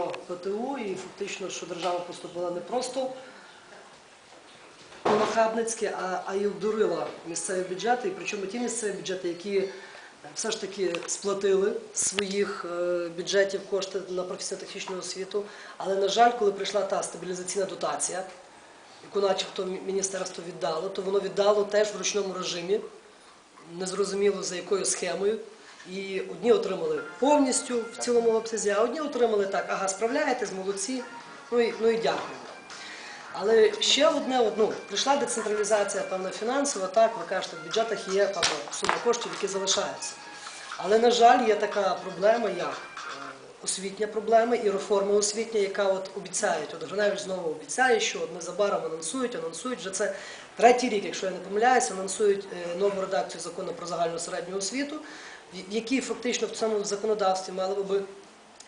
ПТУ і фактично, що держава поступила не просто нахабницьки, а, а й обдурила місцеві бюджети, і причому ті місцеві бюджети, які е, все ж таки сплатили своїх е, бюджетів кошти на професійно-технічну освіту. Але, на жаль, коли прийшла та стабілізаційна дотація, яку начебто мі- міністерство віддало, то воно віддало теж в ручному режимі, незрозуміло за якою схемою. І одні отримали повністю в цілому обсязі, а одні отримали так, ага, справляєтесь, молодці, ну і, ну і дякую. Але ще одне, ну, прийшла децентралізація, певна фінансова, так, ви кажете, в бюджетах є певна сума коштів, які залишаються. Але, на жаль, є така проблема, як е, освітня проблема і реформа освітня, яка от обіцяють. От Гриневич знову обіцяє, що незабаром анонсують, анонсують вже це третій рік, якщо я не помиляюся, анонсують е, нову редакцію закону про загальну середню освіту, в фактично в цьому законодавстві мали би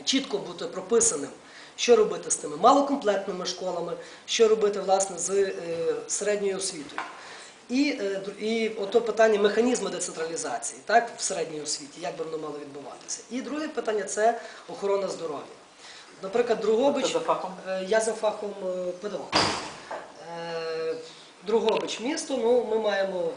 чітко бути прописаним, що робити з тими малокомплектними школами, що робити власне з е, середньою освітою. І, е, і ото питання механізму децентралізації, так, в середній освіті, як би воно мало відбуватися. І друге питання це охорона здоров'я. Наприклад, Другобич, е, я за фахом педагог. Е, Другобич місто, ну ми маємо,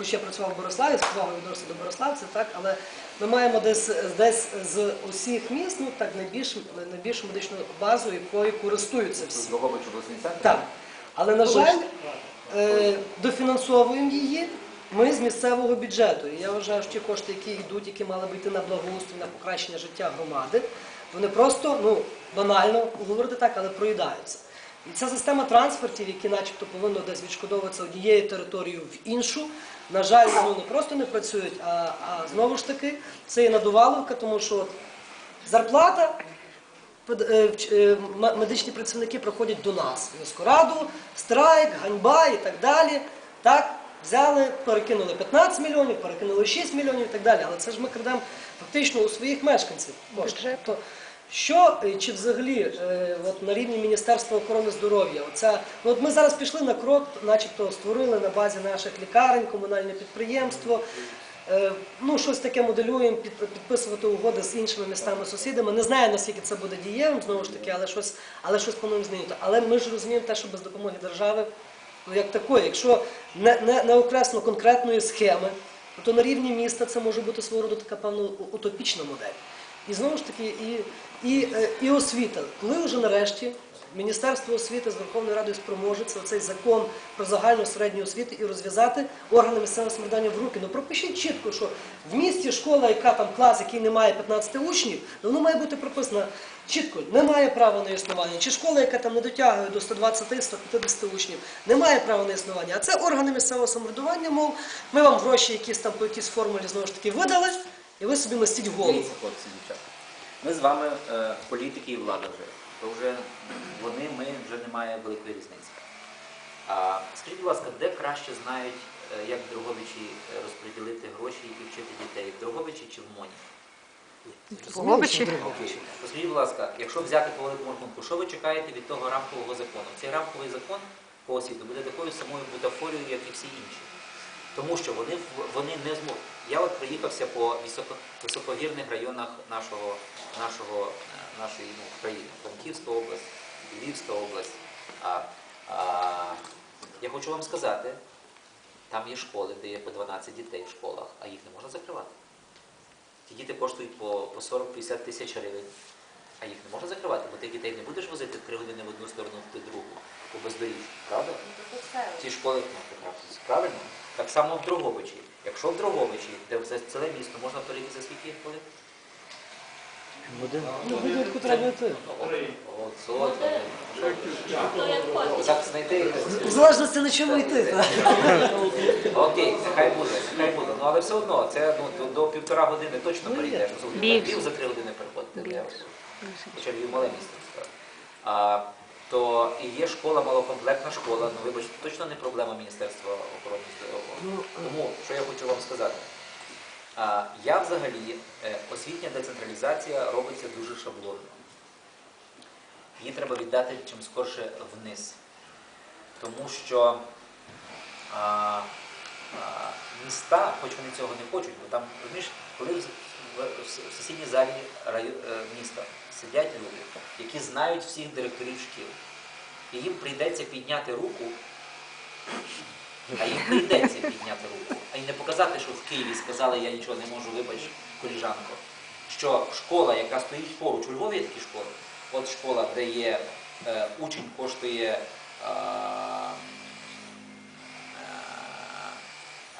хоч я працював в Бориславі, з повагою відносно до Бориславця, так, але ми маємо десь, десь з усіх міст, ну так, найбільш, найбільшу медичну базу, якою користуються всі. Дрогобич обласний центр? Так. Але, на жаль, е, дофінансовуємо її ми з місцевого бюджету. І я вважаю, що ті кошти, які йдуть, які мали би йти на благоустрій, на покращення життя громади, вони просто, ну, банально говорити так, але проїдаються. І ця система трансфертів, які начебто повинно десь відшкодовуватися однією територією в іншу, на жаль, ну, не просто не працюють, а, а знову ж таки, це є надуваловка, тому що зарплата е, е, медичні працівники приходять до нас в міську раду, страйк, ганьба і так далі. Так, взяли, перекинули 15 мільйонів, перекинули 6 мільйонів і так далі. Але це ж ми крадемо фактично у своїх мешканців. Тобто, що е, чи взагалі е, от на рівні Міністерства охорони здоров'я, ну от ми зараз пішли на крок, начебто створили на базі наших лікарень, комунальне підприємство. Е, Ну, щось таке моделюємо, підписувати угоди з іншими містами-сусідами. Не знаю, наскільки це буде дієвим, знову ж таки, але щось, але щось плануємо змінити. Але ми ж розуміємо те, що без допомоги держави, ну як такої, якщо не, не, не окреслено конкретної схеми, то на рівні міста це може бути свого роду така певно утопічна модель. І знову ж таки, і, і, е, і освіта. Коли вже нарешті Міністерство освіти з Верховною Радою спроможеться оцей закон про загальну середню освіту і розв'язати органи місцевого самоврядування в руки. Ну пропишіть чітко, що в місті школа, яка там клас, який не має 15 учнів, ну воно має бути прописано чітко, не має права на існування. Чи школа, яка там не дотягує до 120-150 учнів, не має права на існування. А це органи місцевого самоврядування, мов ми вам гроші якісь там по якійсь формулі знову ж таки видали, і ви собі мастіть голову. Дивіться, хлопці, дівчата. Ми з вами е, політики і влада вже. То вже вони, ми вже немає великої різниці. А скажіть, будь ласка, де краще знають, е, як в Дрогобичі е, розподілити гроші і вчити дітей? В Дрогобичі чи в Моні? Окей. Скажіть, будь ласка, якщо взяти по великому рахунку, що ви чекаєте від того рамкового закону? Цей рамковий закон по освіту буде такою самою бутафорією, як і всі інші. Тому що вони, в- вони не зможуть. Я от проїхався по високо, високогірних районах нашого, нашого, е, нашої ну, країни. Франківська область, Львівська область. А, а, я хочу вам сказати, там є школи, де є по 12 дітей в школах, а їх не можна закривати. Ті діти коштують по, по 40-50 тисяч гривень, а їх не можна закривати, бо тих дітей не будеш возити 3 години в одну сторону, в другу, по бездоріжжю, правда? Ті школи, ну, прекрасно, правильно? Так само в Дрогобичі. Якщо в Дрогобичі, де все ціле місто, можна перейти за скільки хвилин? Ну, будинку треба йти. Так, знайти. В залежності на чому йти. Окей, нехай буде, нехай буде. Ну але все одно, це ну, до, до півтора години точно Ну, перейдеш. Ну. Львів за три години переходити. Хоча Львів мале місто. А, то і є школа, малокомплектна школа, ну вибачте, точно не проблема Міністерства охорони здоров'я. Ну, Тому, що я хочу вам сказати, а, я взагалі, е, освітня децентралізація робиться дуже шаблонно. Її треба віддати чим скорше вниз. Тому що а, а, міста, хоч вони цього не хочуть, бо там, розумієш, коли в, в с- в сесійній залі е, міста сидять люди, які знають всіх директорів шкіл. І їм прийдеться підняти руку, а їм прийдеться підняти руку, а й не показати, що в Києві сказали, я нічого не можу, вибач, коліжанко. Що школа, яка стоїть поруч, у Львові є такі школи. От школа, де є е, учень коштує е,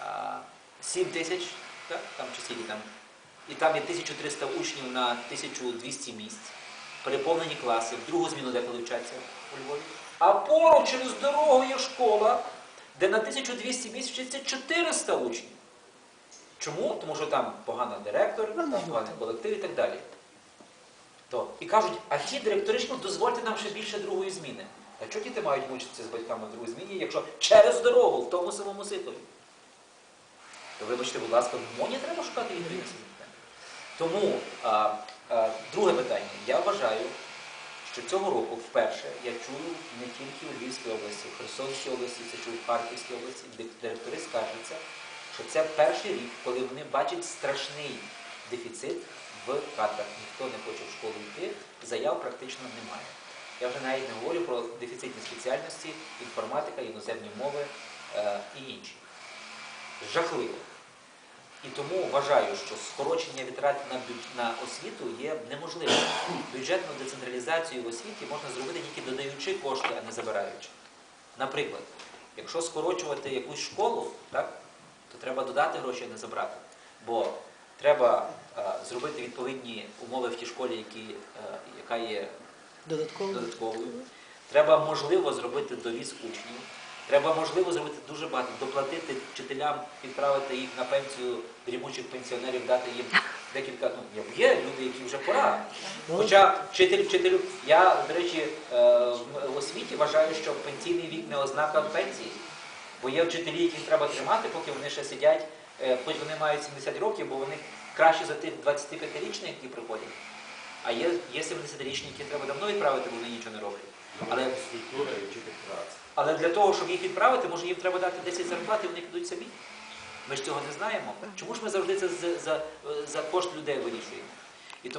е, 7 тисяч, так? там чи скільки там, і там є 1300 учнів на 1200 місць, переповнені класи, в другу зміну деколи вчаться у Львові. А поруч через дорогу є школа, де на 1200 місць вчиться 400 учнів. Чому? Тому що там поганий директор, там поганий колектив і так далі. То, і кажуть, а ті директори дозвольте нам ще більше другої зміни. А чого діти мають мучитися з батьками в другій зміні, якщо через дорогу в тому самому ситові? То вибачте, будь ласка, в МОНі треба шукати питання. Тому а, а, друге питання. Я вважаю, що цього року вперше я чую не тільки у Львівській області, в Херсонській області, це чую в Харківській області, де директори скаржаться, що це перший рік, коли вони бачать страшний дефіцит в кадрах. Ніхто не хоче в школу йти, заяв практично немає. Я вже навіть не говорю про дефіцитні спеціальності, інформатика, іноземні мови е, і інші. Жахливо. І тому вважаю, що скорочення витрат на, на освіту є неможливим. Бюджетну децентралізацію в освіті можна зробити тільки додаючи кошти, а не забираючи. Наприклад, якщо скорочувати якусь школу, так, то треба додати гроші, а не забрати. Бо треба е, зробити відповідні умови в тій школі, які, е, яка є Додатково. додатковою. Треба можливо зробити довіз учнів. Треба можливо зробити дуже багато, доплатити вчителям, відправити їх на пенсію дрімучих пенсіонерів, дати їм декілька. Ну є- люди, які вже пора. Хоча вчитель вчителю, я, до речі, е, в освіті вважаю, що пенсійний вік не ознака пенсії. Бо є вчителі, яких треба тримати, поки вони ще сидять, е, хоч вони мають 70 років, бо вони краще за тих 25-річних, які приходять. А є, є 70-річні, які треба давно відправити, бо вони нічого не роблять. Але, і праці. але для того, щоб їх відправити, може їм треба дати 10 зарплат, і вони підуть самі. Ми ж цього не знаємо. Чому ж ми завжди це за, за, за кошт людей вирішуємо? І тому